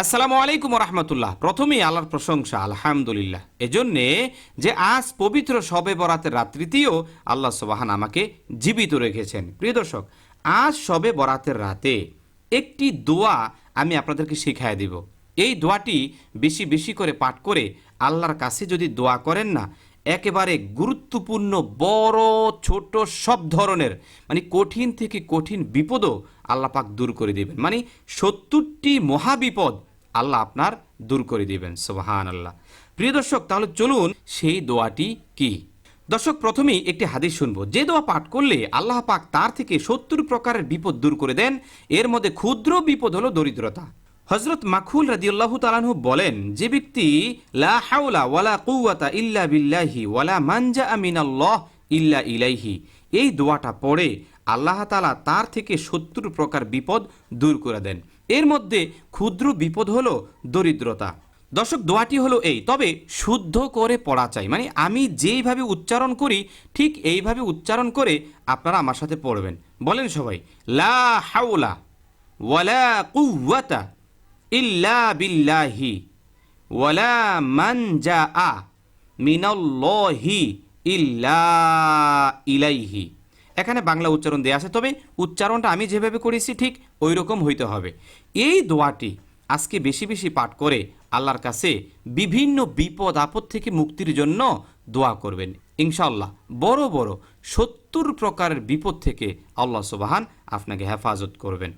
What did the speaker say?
আসসালামু আলাইকুম রহমতুল্লাহ। প্রথমেই আল্লাহর প্রশংসা, আলহামদুলিল্লাহ। এজন্যে যে আজ পবিত্র শবে বরাতের রাত্রিতেও আল্লাহ সুবাহান আমাকে জীবিত রেখেছেন। প্রিয় দর্শক, আজ সবে বরাতের রাতে একটি দোয়া আমি আপনাদেরকে শিখাই দিব। এই দোয়াটি বেশি বেশি করে পাঠ করে আল্লাহর কাছে যদি দোয়া করেন না একেবারে গুরুত্বপূর্ণ, বড়, ছোট, সব ধরনের মানে কঠিন থেকে কঠিন বিপদও আল্লাহ পাক দূর করে দিবেন। মানে সত্তরটি মহাবিপদ আল্লাহ আপনার দূর করে দিবেন সোহান আল্লাহ প্রিয় দর্শক, তাহলে চলুন সেই দোয়াটি কি? দর্শক, প্রথমেই একটি হাদিস শুনব। যে দোয়া পাঠ করলে আল্লাহ পাক তার থেকে সত্তর প্রকারের বিপদ দূর করে দেন। এর মধ্যে ক্ষুদ্র বিপদ হলো দরিদ্রতা। হজরত মাখুল রাদিউল্লাহ তালানহু বলেন, যে ব্যক্তি লা হাওলা ওয়ালা কুওয়াতা ইল্লা বিল্লাহি ওয়ালা মানজা আমিনাল্লাহ ইল্লা ইলাইহি, এই দোয়াটা পড়ে আল্লাহ তালা তার থেকে সত্তর প্রকার বিপদ দূর করে দেন। এর মধ্যে ক্ষুদ্র বিপদ হলো দরিদ্রতা। দর্শক, দোয়াটি হলো এই, তবে শুদ্ধ করে পড়া চাই। মানে আমি যেইভাবে উচ্চারণ করি, ঠিক এইভাবে উচ্চারণ করে আপনারা আমার সাথে পড়বেন। বলেন সবাই, লা হাওলা ওয়ালা কুওয়াতা ইল্লা বিল্লাহি ওয়ালা মানজা আ মিনাল্লাহি ইল্লা ইলাইহি। এখানে বাংলা উচ্চারণ দেওয়া আছে, তবে উচ্চারণটা আমি যেভাবে করেছি ঠিক ওই রকম হইতে হবে। এই দোয়াটি আজকে বেশি বেশি পাঠ করে আল্লাহর কাছে বিভিন্ন বিপদ, আপদ থেকে মুক্তির জন্য দোয়া করবেন। ইনশাল্লাহ বড় বড় সত্তর প্রকারের বিপদ থেকে আল্লাহ সুবাহান আপনাকে হেফাজত করবেন।